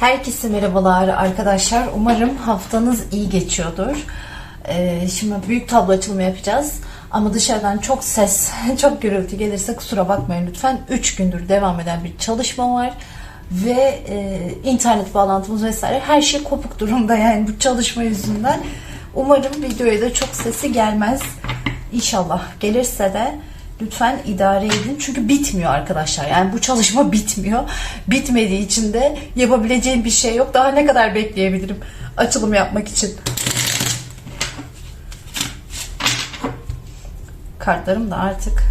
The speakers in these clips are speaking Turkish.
Herkese merhabalar arkadaşlar. Umarım haftanız iyi geçiyordur. Ee, şimdi büyük tablo açılımı yapacağız. Ama dışarıdan çok ses, çok gürültü gelirse kusura bakmayın lütfen. 3 gündür devam eden bir çalışma var. Ve e, internet bağlantımız vesaire her şey kopuk durumda yani bu çalışma yüzünden. Umarım videoya da çok sesi gelmez. İnşallah gelirse de lütfen idare edin. Çünkü bitmiyor arkadaşlar. Yani bu çalışma bitmiyor. Bitmediği için de yapabileceğim bir şey yok. Daha ne kadar bekleyebilirim açılım yapmak için. Kartlarım da artık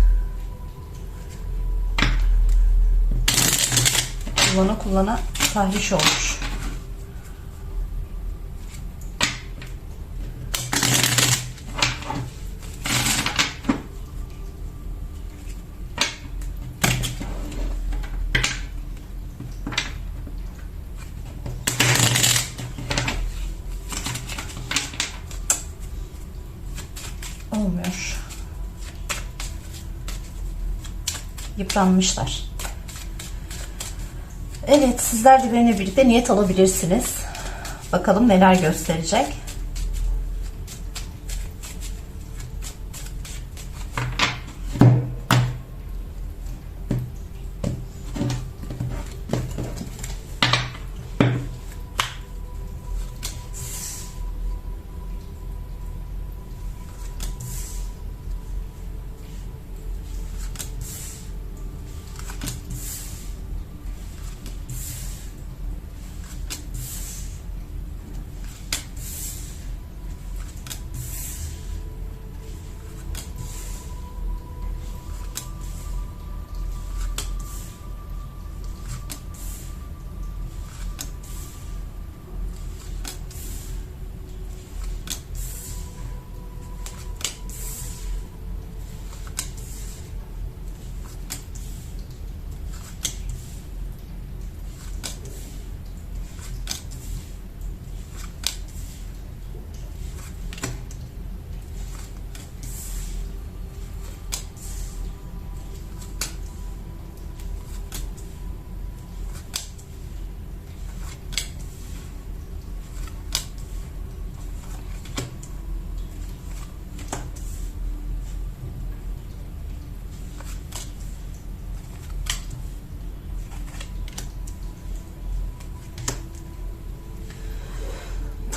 kullana kullana tahriş olmuş. Yıpranmışlar. Evet sizler de benimle birlikte niyet alabilirsiniz. Bakalım neler gösterecek.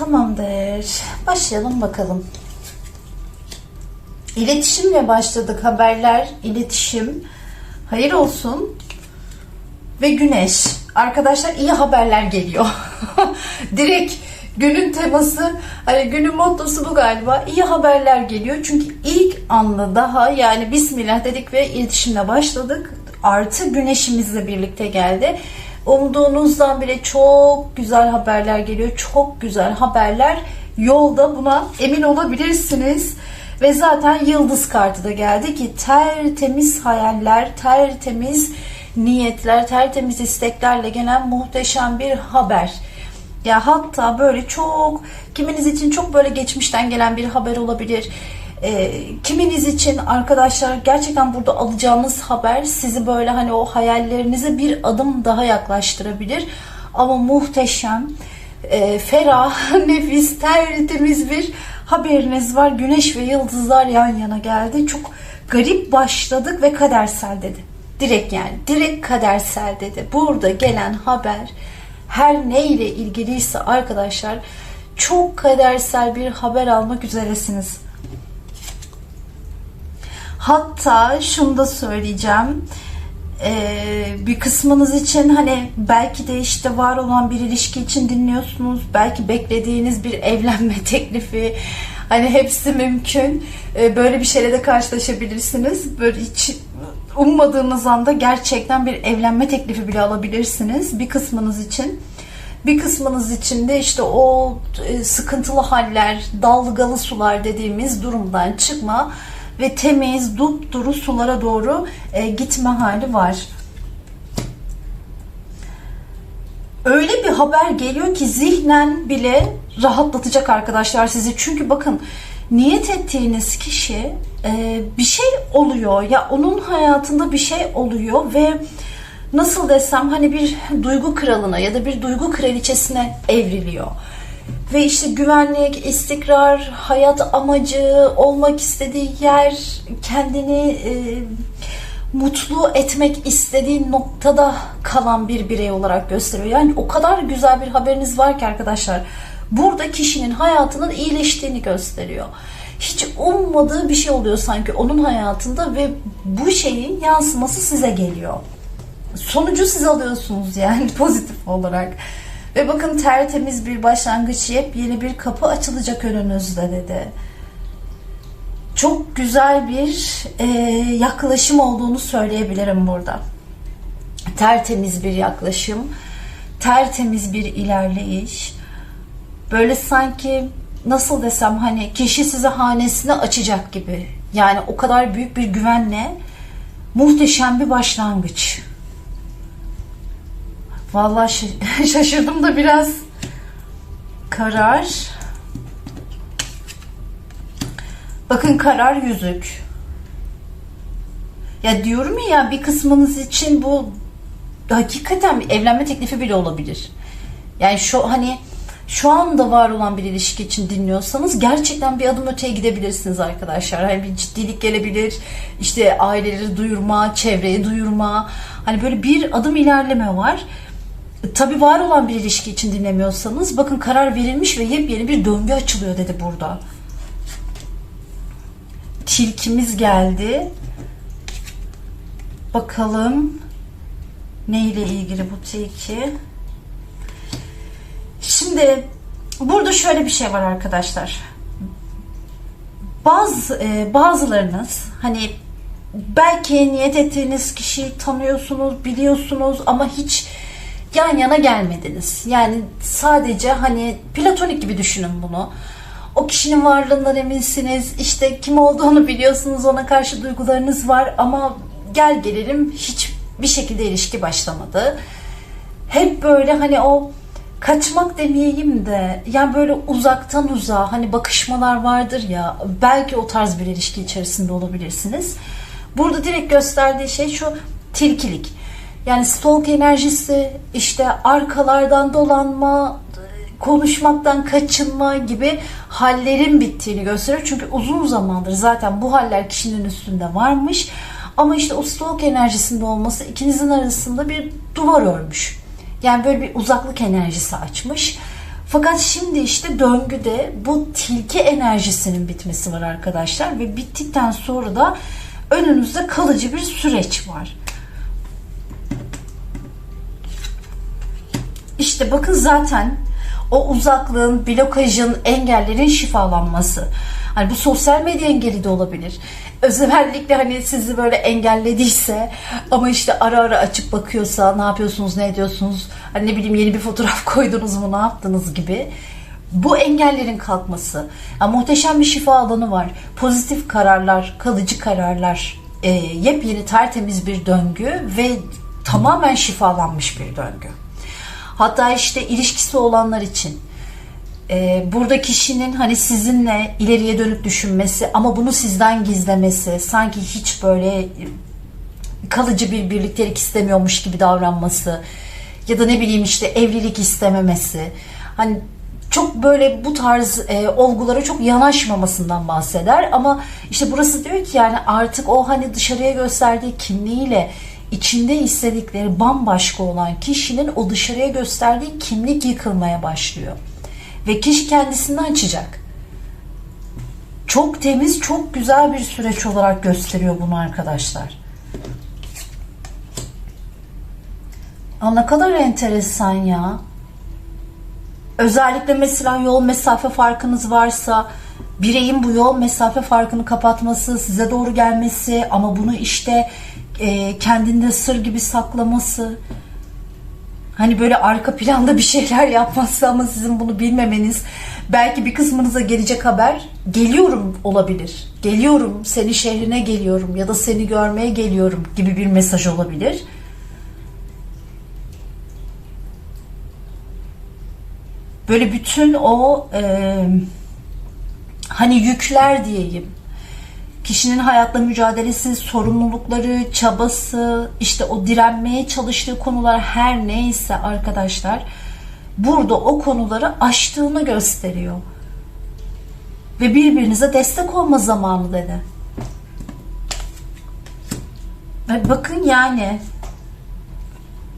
Tamamdır. Başlayalım bakalım. İletişimle başladık. Haberler, iletişim. Hayır olsun. Ve güneş. Arkadaşlar iyi haberler geliyor. Direkt günün teması, hani günün mottosu bu galiba. İyi haberler geliyor. Çünkü ilk anla daha yani Bismillah dedik ve iletişimle başladık. Artı güneşimizle birlikte geldi. Umduğunuzdan bile çok güzel haberler geliyor. Çok güzel haberler yolda buna emin olabilirsiniz. Ve zaten yıldız kartı da geldi ki tertemiz hayaller, tertemiz niyetler, tertemiz isteklerle gelen muhteşem bir haber. Ya hatta böyle çok kiminiz için çok böyle geçmişten gelen bir haber olabilir. E, kiminiz için arkadaşlar gerçekten burada alacağınız haber sizi böyle hani o hayallerinize bir adım daha yaklaştırabilir. Ama muhteşem, e, ferah, nefis, tertemiz bir haberiniz var. Güneş ve yıldızlar yan yana geldi. Çok garip başladık ve kadersel dedi. Direkt yani direkt kadersel dedi. Burada gelen haber her neyle ilgiliyse arkadaşlar çok kadersel bir haber almak üzeresiniz. Hatta şunu da söyleyeceğim. Ee, bir kısmınız için hani belki de işte var olan bir ilişki için dinliyorsunuz. Belki beklediğiniz bir evlenme teklifi. Hani hepsi mümkün. Ee, böyle bir şeyle de karşılaşabilirsiniz. Böyle hiç ummadığınız anda gerçekten bir evlenme teklifi bile alabilirsiniz. Bir kısmınız için. Bir kısmınız için de işte o e, sıkıntılı haller, dalgalı sular dediğimiz durumdan çıkma ve temiz, dupduru sulara doğru e, gitme hali var. Öyle bir haber geliyor ki zihnen bile rahatlatacak arkadaşlar sizi. Çünkü bakın niyet ettiğiniz kişi e, bir şey oluyor ya onun hayatında bir şey oluyor ve nasıl desem hani bir duygu kralına ya da bir duygu kraliçesine evriliyor. Ve işte güvenlik, istikrar, hayat amacı, olmak istediği yer, kendini e, mutlu etmek istediği noktada kalan bir birey olarak gösteriyor. Yani o kadar güzel bir haberiniz var ki arkadaşlar. Burada kişinin hayatının iyileştiğini gösteriyor. Hiç ummadığı bir şey oluyor sanki onun hayatında ve bu şeyin yansıması size geliyor. Sonucu siz alıyorsunuz yani pozitif olarak. Ve bakın tertemiz bir başlangıç, yepyeni bir kapı açılacak önünüzde dedi çok güzel bir e, yaklaşım olduğunu söyleyebilirim burada. Tertemiz bir yaklaşım, tertemiz bir ilerleyiş. Böyle sanki nasıl desem hani kişi size hanesini açacak gibi. Yani o kadar büyük bir güvenle muhteşem bir başlangıç. Vallahi şaşırdım da biraz karar Bakın karar yüzük. Ya diyorum ya bir kısmınız için bu hakikaten evlenme teklifi bile olabilir. Yani şu hani şu anda var olan bir ilişki için dinliyorsanız gerçekten bir adım öteye gidebilirsiniz arkadaşlar. Hani bir ciddilik gelebilir. İşte aileleri duyurma, çevreyi duyurma. Hani böyle bir adım ilerleme var. Tabii var olan bir ilişki için dinlemiyorsanız bakın karar verilmiş ve yepyeni bir döngü açılıyor dedi burada tilkimiz geldi. Bakalım ne ile ilgili bu tilki. Şimdi burada şöyle bir şey var arkadaşlar. Bazı e, bazılarınız hani belki niyet ettiğiniz kişiyi tanıyorsunuz, biliyorsunuz ama hiç yan yana gelmediniz. Yani sadece hani platonik gibi düşünün bunu o kişinin varlığından eminsiniz. İşte kim olduğunu biliyorsunuz. Ona karşı duygularınız var ama gel gelelim hiç bir şekilde ilişki başlamadı. Hep böyle hani o kaçmak demeyeyim de yani böyle uzaktan uzağa hani bakışmalar vardır ya belki o tarz bir ilişki içerisinde olabilirsiniz. Burada direkt gösterdiği şey şu tilkilik. Yani stalk enerjisi işte arkalardan dolanma konuşmaktan kaçınma gibi hallerin bittiğini gösteriyor. Çünkü uzun zamandır zaten bu haller kişinin üstünde varmış. Ama işte o stalk enerjisinde olması ikinizin arasında bir duvar örmüş. Yani böyle bir uzaklık enerjisi açmış. Fakat şimdi işte döngüde bu tilki enerjisinin bitmesi var arkadaşlar ve bittikten sonra da önünüzde kalıcı bir süreç var. İşte bakın zaten o uzaklığın, blokajın, engellerin şifalanması. Hani bu sosyal medya engeli de olabilir. Özellikle hani sizi böyle engellediyse ama işte ara ara açıp bakıyorsa ne yapıyorsunuz, ne ediyorsunuz, hani ne bileyim yeni bir fotoğraf koydunuz mu, ne yaptınız gibi. Bu engellerin kalkması. Yani muhteşem bir şifa alanı var. Pozitif kararlar, kalıcı kararlar, e, yepyeni tertemiz bir döngü ve tamamen şifalanmış bir döngü. Hatta işte ilişkisi olanlar için. E, burada kişinin hani sizinle ileriye dönüp düşünmesi ama bunu sizden gizlemesi sanki hiç böyle kalıcı bir birliktelik istemiyormuş gibi davranması ya da ne bileyim işte evlilik istememesi. Hani çok böyle bu tarz e, olgulara çok yanaşmamasından bahseder ama işte burası diyor ki yani artık o hani dışarıya gösterdiği kimliğiyle içinde istedikleri bambaşka olan kişinin o dışarıya gösterdiği kimlik yıkılmaya başlıyor. Ve kişi kendisini açacak. Çok temiz, çok güzel bir süreç olarak gösteriyor bunu arkadaşlar. Aa, ne kadar enteresan ya. Özellikle mesela yol mesafe farkınız varsa bireyin bu yol mesafe farkını kapatması, size doğru gelmesi ama bunu işte e, kendinde sır gibi saklaması, hani böyle arka planda bir şeyler yapması ama sizin bunu bilmemeniz, belki bir kısmınıza gelecek haber geliyorum olabilir. Geliyorum, seni şehrine geliyorum ya da seni görmeye geliyorum gibi bir mesaj olabilir. Böyle bütün o e, hani yükler diyeyim. Kişinin hayatla mücadelesi, sorumlulukları, çabası, işte o direnmeye çalıştığı konular her neyse arkadaşlar burada o konuları aştığını gösteriyor. Ve birbirinize destek olma zamanı dedi. Ve bakın yani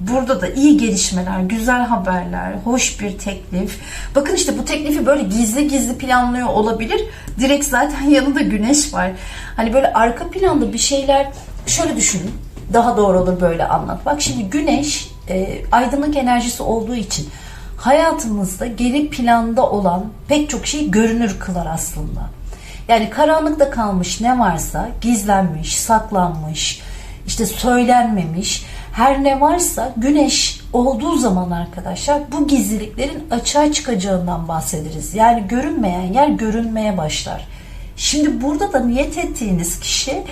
burada da iyi gelişmeler, güzel haberler, hoş bir teklif. Bakın işte bu teklifi böyle gizli gizli planlıyor olabilir. Direkt zaten yanında güneş var. Hani böyle arka planda bir şeyler şöyle düşünün. Daha doğru olur böyle anlat. Bak şimdi güneş e, aydınlık enerjisi olduğu için hayatımızda geri planda olan pek çok şey görünür kılar aslında. Yani karanlıkta kalmış ne varsa gizlenmiş, saklanmış, işte söylenmemiş her ne varsa güneş olduğu zaman arkadaşlar bu gizliliklerin açığa çıkacağından bahsederiz. Yani görünmeyen yer görünmeye başlar. Şimdi burada da niyet ettiğiniz kişi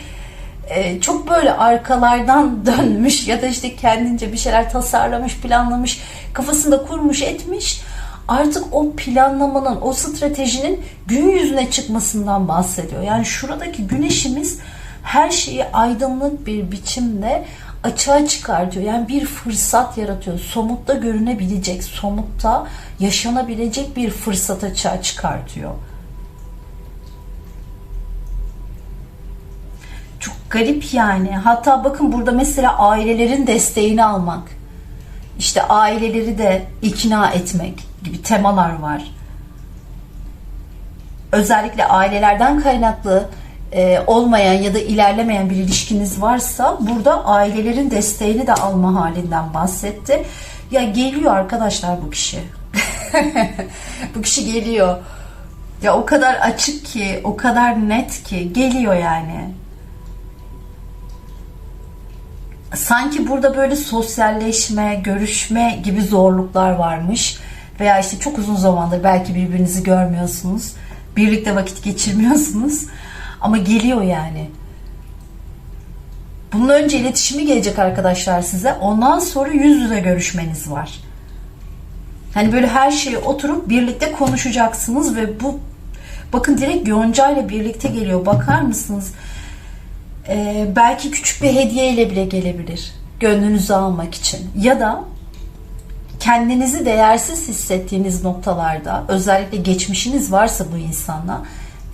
e, çok böyle arkalardan dönmüş ya da işte kendince bir şeyler tasarlamış, planlamış, kafasında kurmuş, etmiş. Artık o planlamanın, o stratejinin gün yüzüne çıkmasından bahsediyor. Yani şuradaki güneşimiz her şeyi aydınlık bir biçimde açığa çıkartıyor. Yani bir fırsat yaratıyor. Somutta görünebilecek, somutta yaşanabilecek bir fırsat açığa çıkartıyor. Çok garip yani. Hatta bakın burada mesela ailelerin desteğini almak. işte aileleri de ikna etmek gibi temalar var. Özellikle ailelerden kaynaklı e, olmayan ya da ilerlemeyen bir ilişkiniz varsa burada ailelerin desteğini de alma halinden bahsetti. Ya geliyor arkadaşlar bu kişi. bu kişi geliyor. Ya o kadar açık ki, o kadar net ki geliyor yani. Sanki burada böyle sosyalleşme, görüşme gibi zorluklar varmış. Veya işte çok uzun zamandır belki birbirinizi görmüyorsunuz. Birlikte vakit geçirmiyorsunuz. Ama geliyor yani. Bunun önce iletişimi gelecek arkadaşlar size. Ondan sonra yüz yüze görüşmeniz var. Hani böyle her şeyi oturup birlikte konuşacaksınız ve bu bakın direkt Yonca ile birlikte geliyor. Bakar mısınız? Ee, belki küçük bir hediye ile bile gelebilir. Gönlünüzü almak için. Ya da kendinizi değersiz hissettiğiniz noktalarda özellikle geçmişiniz varsa bu insanla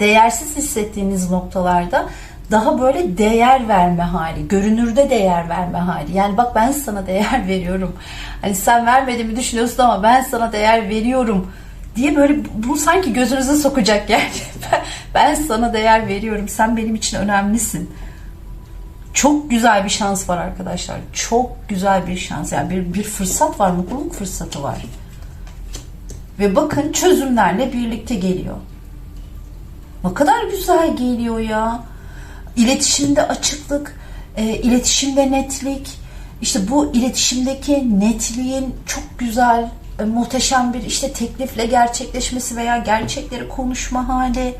değersiz hissettiğiniz noktalarda daha böyle değer verme hali, görünürde değer verme hali. Yani bak ben sana değer veriyorum. Hani sen vermediğimi düşünüyorsun ama ben sana değer veriyorum diye böyle bunu sanki gözünüze sokacak yani. ben sana değer veriyorum. Sen benim için önemlisin. Çok güzel bir şans var arkadaşlar. Çok güzel bir şans. Yani bir, bir fırsat var. Mutluluk fırsatı var. Ve bakın çözümlerle birlikte geliyor. Ne kadar güzel geliyor ya. İletişimde açıklık, e, iletişimde netlik. İşte bu iletişimdeki netliğin çok güzel, e, muhteşem bir işte teklifle gerçekleşmesi veya gerçekleri konuşma hali,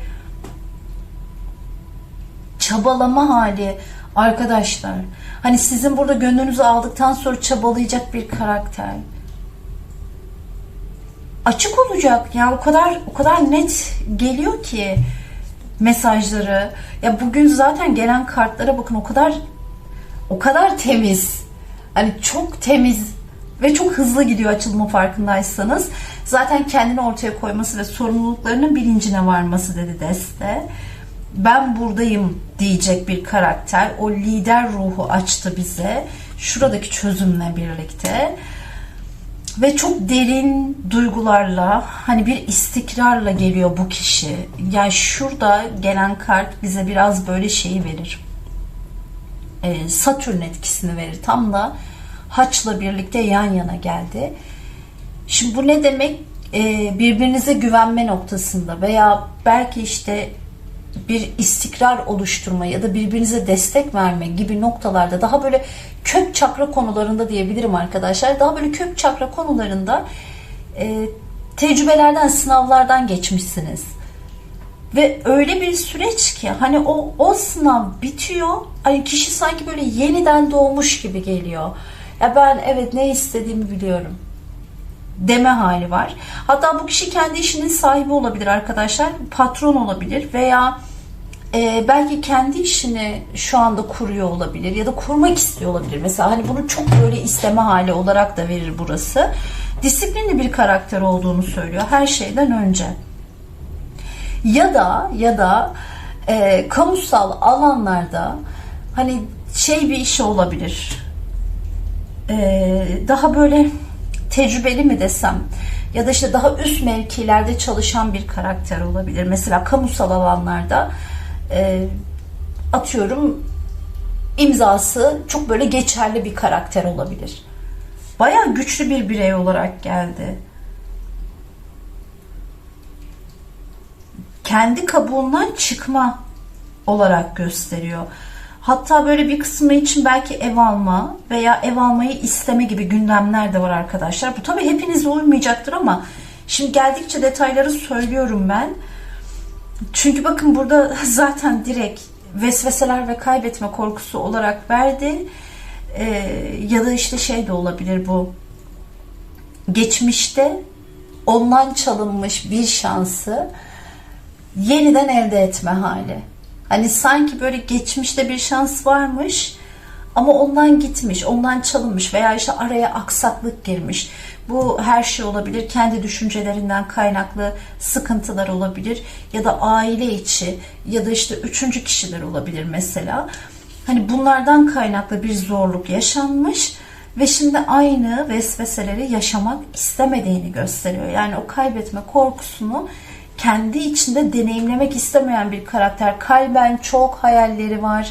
çabalama hali arkadaşlar. Hani sizin burada gönlünüzü aldıktan sonra çabalayacak bir karakter. Açık olacak. Ya o kadar o kadar net geliyor ki mesajları. Ya bugün zaten gelen kartlara bakın o kadar o kadar temiz. Hani çok temiz ve çok hızlı gidiyor açılma farkındaysanız. Zaten kendini ortaya koyması ve sorumluluklarının bilincine varması dedi Deste. Ben buradayım diyecek bir karakter. O lider ruhu açtı bize. Şuradaki çözümle birlikte ve çok derin duygularla hani bir istikrarla geliyor bu kişi. Yani şurada gelen kart bize biraz böyle şeyi verir. Ee, Satürn etkisini verir. Tam da Haç'la birlikte yan yana geldi. Şimdi bu ne demek? Ee, birbirinize güvenme noktasında veya belki işte bir istikrar oluşturma ya da birbirinize destek verme gibi noktalarda daha böyle kök çakra konularında diyebilirim arkadaşlar. Daha böyle kök çakra konularında e, tecrübelerden, sınavlardan geçmişsiniz. Ve öyle bir süreç ki hani o o sınav bitiyor. Hani kişi sanki böyle yeniden doğmuş gibi geliyor. Ya ben evet ne istediğimi biliyorum. Deme hali var. Hatta bu kişi kendi işinin sahibi olabilir arkadaşlar. Patron olabilir veya e, belki kendi işini şu anda kuruyor olabilir ya da kurmak istiyor olabilir. Mesela hani bunu çok böyle isteme hali olarak da verir burası. Disiplinli bir karakter olduğunu söylüyor her şeyden önce. Ya da ya da e, kamusal alanlarda hani şey bir işi olabilir. E, daha böyle tecrübeli mi desem ya da işte daha üst mevkilerde çalışan bir karakter olabilir. Mesela kamusal alanlarda e, atıyorum imzası çok böyle geçerli bir karakter olabilir. Bayağı güçlü bir birey olarak geldi. Kendi kabuğundan çıkma olarak gösteriyor. Hatta böyle bir kısmı için belki ev alma veya ev almayı isteme gibi gündemler de var arkadaşlar. Bu tabii hepinize uymayacaktır ama şimdi geldikçe detayları söylüyorum ben. Çünkü bakın burada zaten direkt vesveseler ve kaybetme korkusu olarak verdi. Ee, ya da işte şey de olabilir bu. Geçmişte ondan çalınmış bir şansı yeniden elde etme hali. Hani sanki böyle geçmişte bir şans varmış ama ondan gitmiş, ondan çalınmış veya işte araya aksaklık girmiş. Bu her şey olabilir. Kendi düşüncelerinden kaynaklı sıkıntılar olabilir ya da aile içi ya da işte üçüncü kişiler olabilir mesela. Hani bunlardan kaynaklı bir zorluk yaşanmış ve şimdi aynı vesveseleri yaşamak istemediğini gösteriyor. Yani o kaybetme korkusunu kendi içinde deneyimlemek istemeyen bir karakter. Kalben çok hayalleri var.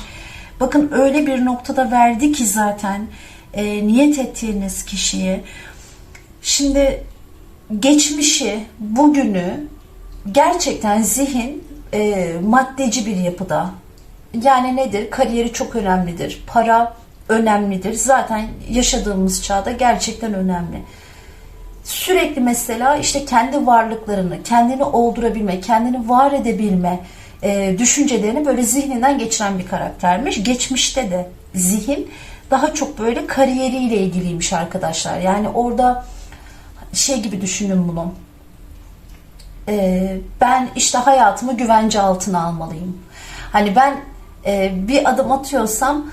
Bakın öyle bir noktada verdi ki zaten e, niyet ettiğiniz kişiyi. Şimdi geçmişi, bugünü gerçekten zihin e, maddeci bir yapıda. Yani nedir? Kariyeri çok önemlidir. Para önemlidir. Zaten yaşadığımız çağda gerçekten önemli sürekli mesela işte kendi varlıklarını, kendini oldurabilme, kendini var edebilme e, düşüncelerini böyle zihninden geçiren bir karaktermiş. Geçmişte de zihin daha çok böyle kariyeriyle ilgiliymiş arkadaşlar. Yani orada şey gibi düşünün bunu. E, ben işte hayatımı güvence altına almalıyım. Hani ben e, bir adım atıyorsam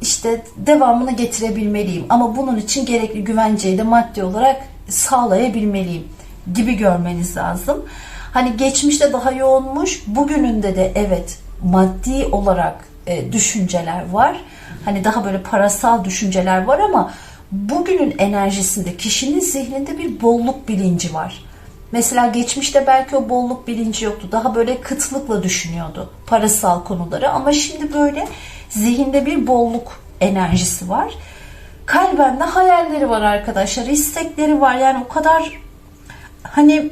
işte devamını getirebilmeliyim. Ama bunun için gerekli güvenceyi de maddi olarak sağlayabilmeliyim gibi görmeniz lazım. Hani geçmişte daha yoğunmuş, bugününde de evet maddi olarak e, düşünceler var. Hani daha böyle parasal düşünceler var ama bugünün enerjisinde kişinin zihninde bir bolluk bilinci var. Mesela geçmişte belki o bolluk bilinci yoktu. Daha böyle kıtlıkla düşünüyordu parasal konuları ama şimdi böyle zihinde bir bolluk enerjisi var kalben de hayalleri var arkadaşlar. istekleri var. Yani o kadar hani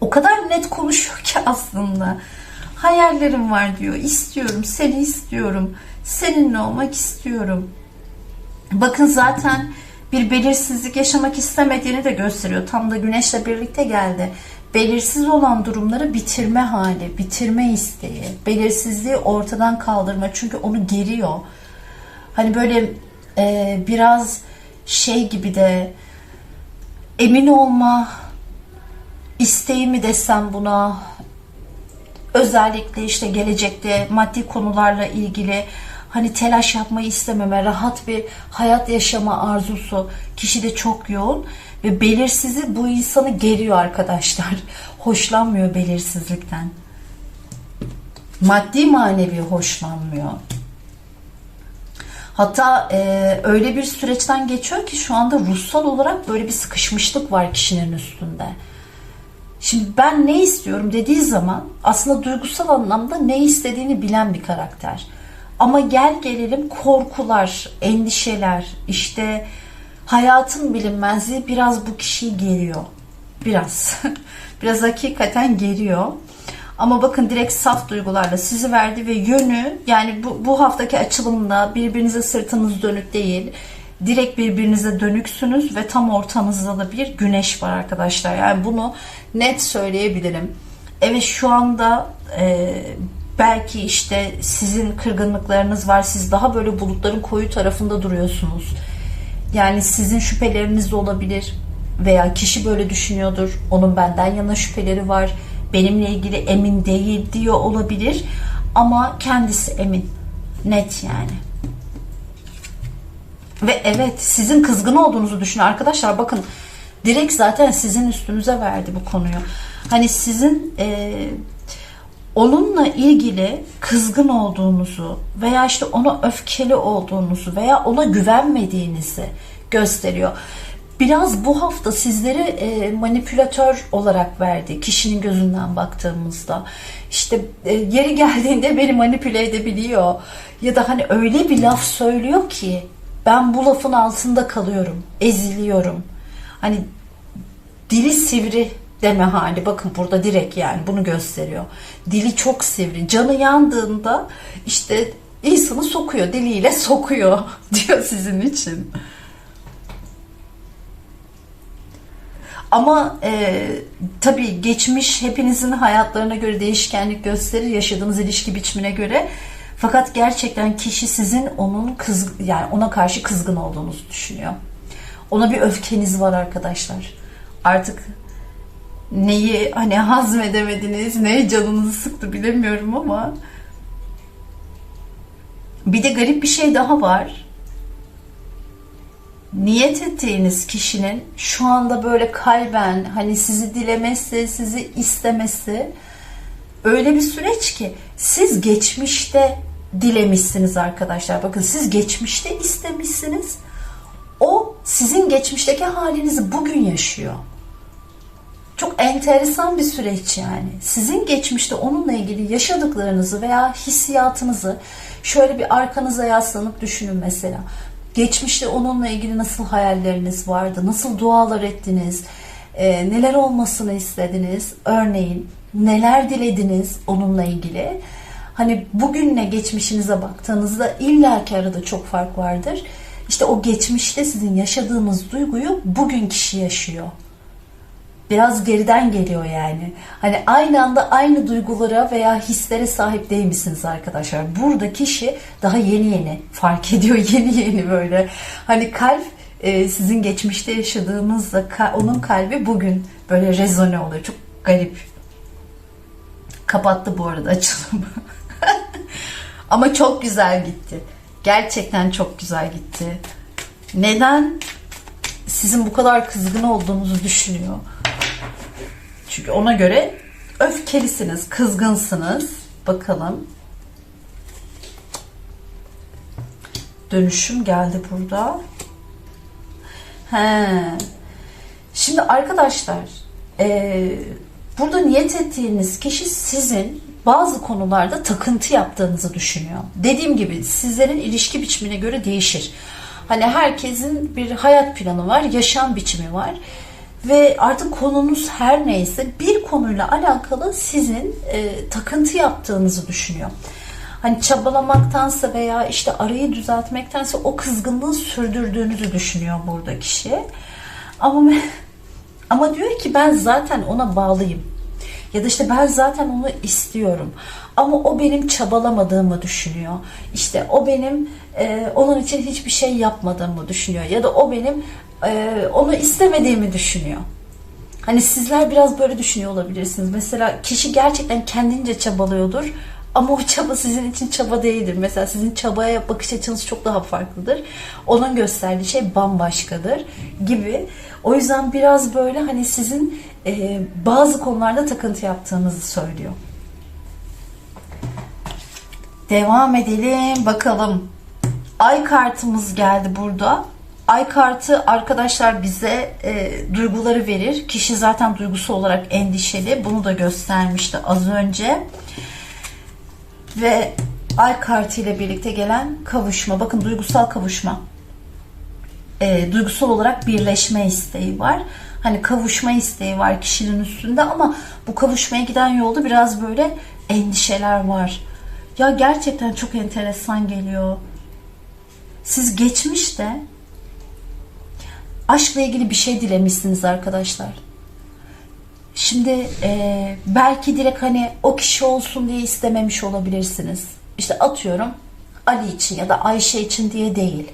o kadar net konuşuyor ki aslında. Hayallerim var diyor. İstiyorum, seni istiyorum. Seninle olmak istiyorum. Bakın zaten bir belirsizlik yaşamak istemediğini de gösteriyor. Tam da güneşle birlikte geldi. Belirsiz olan durumları bitirme hali, bitirme isteği, belirsizliği ortadan kaldırma çünkü onu geriyor. Hani böyle e, biraz şey gibi de emin olma isteği mi desem buna özellikle işte gelecekte maddi konularla ilgili hani telaş yapmayı istememe, rahat bir hayat yaşama arzusu kişide çok yoğun ve belirsizi bu insanı geriyor arkadaşlar. Hoşlanmıyor belirsizlikten. Maddi manevi hoşlanmıyor. Hatta e, öyle bir süreçten geçiyor ki şu anda ruhsal olarak böyle bir sıkışmışlık var kişinin üstünde. Şimdi ben ne istiyorum dediği zaman aslında duygusal anlamda ne istediğini bilen bir karakter. Ama gel gelelim korkular, endişeler, işte hayatın bilinmezliği biraz bu kişiyi geriyor. Biraz. biraz hakikaten geriyor. Ama bakın direkt saf duygularla sizi verdi ve yönü yani bu, bu haftaki açılımda birbirinize sırtınız dönük değil. Direkt birbirinize dönüksünüz ve tam ortanızda da bir güneş var arkadaşlar. Yani bunu net söyleyebilirim. Evet şu anda e, belki işte sizin kırgınlıklarınız var. Siz daha böyle bulutların koyu tarafında duruyorsunuz. Yani sizin şüpheleriniz de olabilir. veya kişi böyle düşünüyordur. Onun benden yana şüpheleri var. Benimle ilgili emin değil diyor olabilir. Ama kendisi emin. Net yani. Ve evet sizin kızgın olduğunuzu düşünün arkadaşlar. Bakın direkt zaten sizin üstünüze verdi bu konuyu. Hani sizin e, onunla ilgili kızgın olduğunuzu veya işte ona öfkeli olduğunuzu veya ona güvenmediğinizi gösteriyor. Biraz bu hafta sizleri e, manipülatör olarak verdi kişinin gözünden baktığımızda. İşte e, yeri geldiğinde beni manipüle edebiliyor ya da hani öyle bir laf söylüyor ki ben bu lafın altında kalıyorum, eziliyorum. Hani dili sivri deme hali. Bakın burada direkt yani bunu gösteriyor. Dili çok sivri. Canı yandığında işte insanı sokuyor. Diliyle sokuyor diyor sizin için. Ama e, tabii geçmiş hepinizin hayatlarına göre değişkenlik gösterir. Yaşadığınız ilişki biçimine göre. Fakat gerçekten kişi sizin onun kız yani ona karşı kızgın olduğunuzu düşünüyor. Ona bir öfkeniz var arkadaşlar. Artık neyi hani hazmedemediniz, ne canınızı sıktı bilemiyorum ama bir de garip bir şey daha var. Niyet ettiğiniz kişinin şu anda böyle kalben hani sizi dilemesi, sizi istemesi öyle bir süreç ki siz geçmişte dilemişsiniz arkadaşlar. Bakın siz geçmişte istemişsiniz. O sizin geçmişteki halinizi bugün yaşıyor. Çok enteresan bir süreç yani. Sizin geçmişte onunla ilgili yaşadıklarınızı veya hissiyatınızı şöyle bir arkanıza yaslanıp düşünün mesela. Geçmişte onunla ilgili nasıl hayalleriniz vardı? Nasıl dualar ettiniz? Ee, neler olmasını istediniz? Örneğin neler dilediniz onunla ilgili? Hani bugünle geçmişinize baktığınızda illaki arada çok fark vardır. İşte o geçmişte sizin yaşadığınız duyguyu bugün kişi yaşıyor. Biraz geriden geliyor yani. Hani aynı anda aynı duygulara veya hislere sahip değil misiniz arkadaşlar? Burada kişi daha yeni yeni fark ediyor. Yeni yeni böyle. Hani kalp e, sizin geçmişte yaşadığınızda onun kalbi bugün böyle rezone oluyor. Çok garip. Kapattı bu arada açılımı. Ama çok güzel gitti. Gerçekten çok güzel gitti. Neden? Sizin bu kadar kızgın olduğunuzu düşünüyor. Çünkü ona göre öfkelisiniz, kızgınsınız. Bakalım. Dönüşüm geldi burada. He. Şimdi arkadaşlar, e, burada niyet ettiğiniz kişi sizin bazı konularda takıntı yaptığınızı düşünüyor. Dediğim gibi sizlerin ilişki biçimine göre değişir. Hani herkesin bir hayat planı var, yaşam biçimi var ve artık konunuz her neyse bir konuyla alakalı sizin e, takıntı yaptığınızı düşünüyor. Hani çabalamaktansa veya işte arayı düzeltmektense o kızgınlığı sürdürdüğünüzü düşünüyor burada kişi. Ama ama diyor ki ben zaten ona bağlıyım. Ya da işte ben zaten onu istiyorum. Ama o benim çabalamadığımı düşünüyor. İşte o benim e, onun için hiçbir şey yapmadığımı düşünüyor. Ya da o benim e, onu istemediğimi düşünüyor. Hani sizler biraz böyle düşünüyor olabilirsiniz. Mesela kişi gerçekten kendince çabalıyordur. Ama o çaba sizin için çaba değildir. Mesela sizin çabaya bakış açınız çok daha farklıdır. Onun gösterdiği şey bambaşkadır gibi. O yüzden biraz böyle hani sizin e, bazı konularda takıntı yaptığınızı söylüyor. Devam edelim bakalım. Ay kartımız geldi burada. Ay kartı arkadaşlar bize e, duyguları verir. Kişi zaten duygusu olarak endişeli. Bunu da göstermişti az önce. Ve ay kartı ile birlikte gelen kavuşma. Bakın duygusal kavuşma. E, duygusal olarak birleşme isteği var. Hani kavuşma isteği var kişinin üstünde ama bu kavuşmaya giden yolda biraz böyle endişeler var. Ya gerçekten çok enteresan geliyor. Siz geçmişte aşkla ilgili bir şey dilemişsiniz arkadaşlar. Şimdi e, belki direkt hani o kişi olsun diye istememiş olabilirsiniz. İşte atıyorum Ali için ya da Ayşe için diye değil.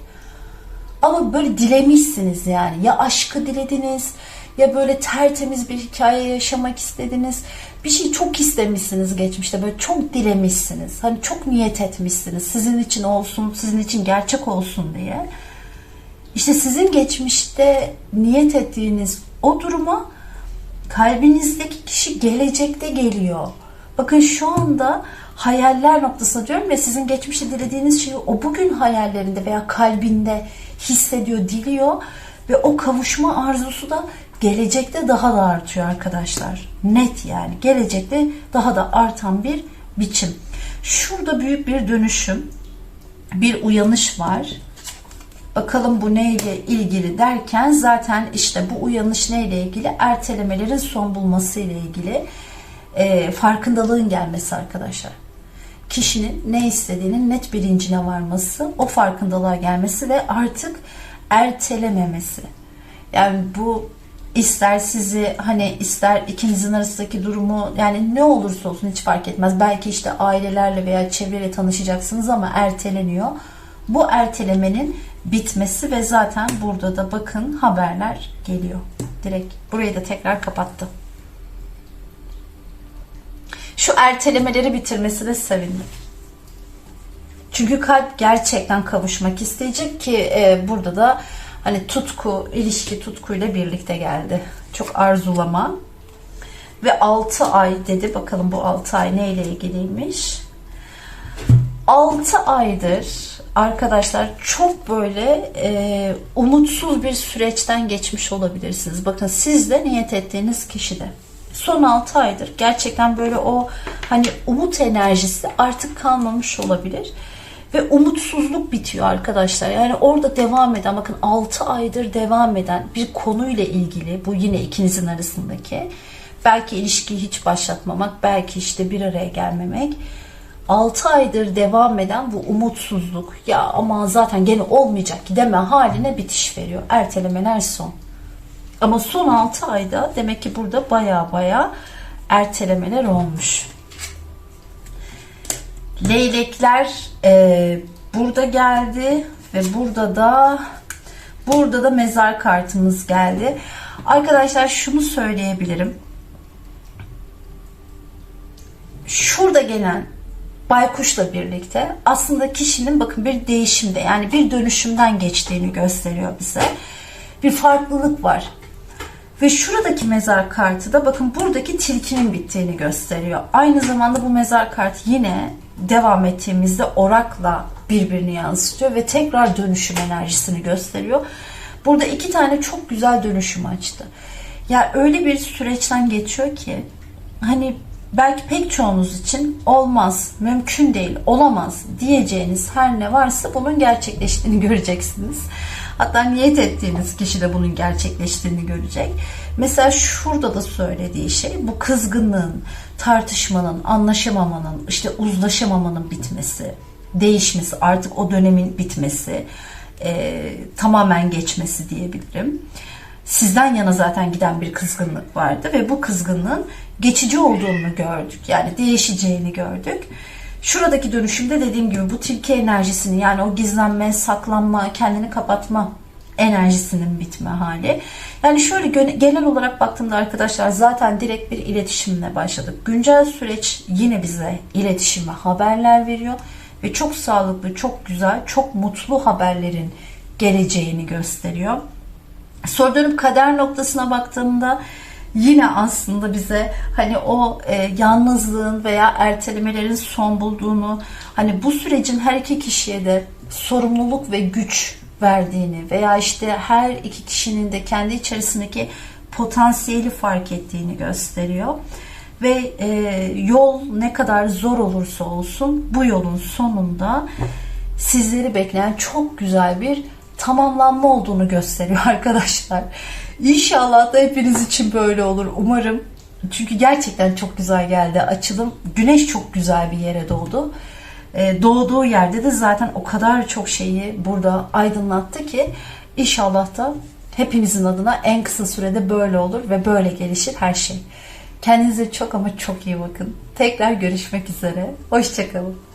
Ama böyle dilemişsiniz yani. Ya aşkı dilediniz ya böyle tertemiz bir hikaye yaşamak istediniz. Bir şey çok istemişsiniz geçmişte. Böyle çok dilemişsiniz. Hani çok niyet etmişsiniz. Sizin için olsun, sizin için gerçek olsun diye. İşte sizin geçmişte niyet ettiğiniz o duruma kalbinizdeki kişi gelecekte geliyor. Bakın şu anda hayaller noktasına diyorum ya sizin geçmişte dilediğiniz şeyi o bugün hayallerinde veya kalbinde hissediyor, diliyor ve o kavuşma arzusu da gelecekte daha da artıyor arkadaşlar. Net yani gelecekte daha da artan bir biçim. Şurada büyük bir dönüşüm, bir uyanış var. Bakalım bu neyle ilgili derken zaten işte bu uyanış neyle ilgili? Ertelemelerin son bulması ile ilgili e, farkındalığın gelmesi arkadaşlar. Kişinin ne istediğinin net bilincine varması, o farkındalığa gelmesi ve artık ertelememesi. Yani bu ister sizi hani ister ikinizin arasındaki durumu yani ne olursa olsun hiç fark etmez. Belki işte ailelerle veya çevreyle tanışacaksınız ama erteleniyor. Bu ertelemenin bitmesi ve zaten burada da bakın haberler geliyor. Direkt burayı da tekrar kapattı. Şu ertelemeleri bitirmesine sevindim. Çünkü kalp gerçekten kavuşmak isteyecek ki e, burada da hani tutku, ilişki tutkuyla birlikte geldi. Çok arzulama. Ve 6 ay dedi. Bakalım bu 6 ay neyle ilgiliymiş? 6 aydır arkadaşlar çok böyle e, umutsuz bir süreçten geçmiş olabilirsiniz. Bakın siz de niyet ettiğiniz kişi de. Son 6 aydır gerçekten böyle o hani umut enerjisi artık kalmamış olabilir. Ve umutsuzluk bitiyor arkadaşlar. Yani orada devam eden bakın 6 aydır devam eden bir konuyla ilgili bu yine ikinizin arasındaki belki ilişkiyi hiç başlatmamak belki işte bir araya gelmemek 6 aydır devam eden bu umutsuzluk ya ama zaten gene olmayacak deme haline bitiş veriyor. Ertelemeler son. Ama son 6 ayda demek ki burada baya baya ertelemeler olmuş. Leylekler e, burada geldi ve burada da burada da mezar kartımız geldi. Arkadaşlar şunu söyleyebilirim. Şurada gelen baykuşla birlikte aslında kişinin bakın bir değişimde yani bir dönüşümden geçtiğini gösteriyor bize. Bir farklılık var. Ve şuradaki mezar kartı da bakın buradaki tilkinin bittiğini gösteriyor. Aynı zamanda bu mezar kartı yine devam ettiğimizde orakla birbirini yansıtıyor ve tekrar dönüşüm enerjisini gösteriyor. Burada iki tane çok güzel dönüşüm açtı. Ya öyle bir süreçten geçiyor ki hani belki pek çoğunuz için olmaz, mümkün değil, olamaz diyeceğiniz her ne varsa bunun gerçekleştiğini göreceksiniz. Hatta niyet ettiğiniz kişi de bunun gerçekleştiğini görecek. Mesela şurada da söylediği şey bu kızgınlığın, tartışmanın, anlaşamamanın, işte uzlaşamamanın bitmesi, değişmesi, artık o dönemin bitmesi, e, tamamen geçmesi diyebilirim. Sizden yana zaten giden bir kızgınlık vardı ve bu kızgınlığın geçici olduğunu gördük. Yani değişeceğini gördük. Şuradaki dönüşümde dediğim gibi bu tilki enerjisini yani o gizlenme, saklanma, kendini kapatma enerjisinin bitme hali. Yani şöyle genel olarak baktığımda arkadaşlar zaten direkt bir iletişimle başladık. Güncel süreç yine bize iletişime haberler veriyor ve çok sağlıklı, çok güzel, çok mutlu haberlerin geleceğini gösteriyor. Soru dönüp kader noktasına baktığımda yine aslında bize hani o e, yalnızlığın veya ertelemelerin son bulduğunu hani bu sürecin her iki kişiye de sorumluluk ve güç verdiğini veya işte her iki kişinin de kendi içerisindeki potansiyeli fark ettiğini gösteriyor. Ve e, yol ne kadar zor olursa olsun bu yolun sonunda sizleri bekleyen çok güzel bir tamamlanma olduğunu gösteriyor arkadaşlar. İnşallah da hepiniz için böyle olur. Umarım. Çünkü gerçekten çok güzel geldi açılım. Güneş çok güzel bir yere doğdu. Ee, doğduğu yerde de zaten o kadar çok şeyi burada aydınlattı ki inşallah da hepinizin adına en kısa sürede böyle olur ve böyle gelişir her şey. Kendinize çok ama çok iyi bakın. Tekrar görüşmek üzere. Hoşçakalın.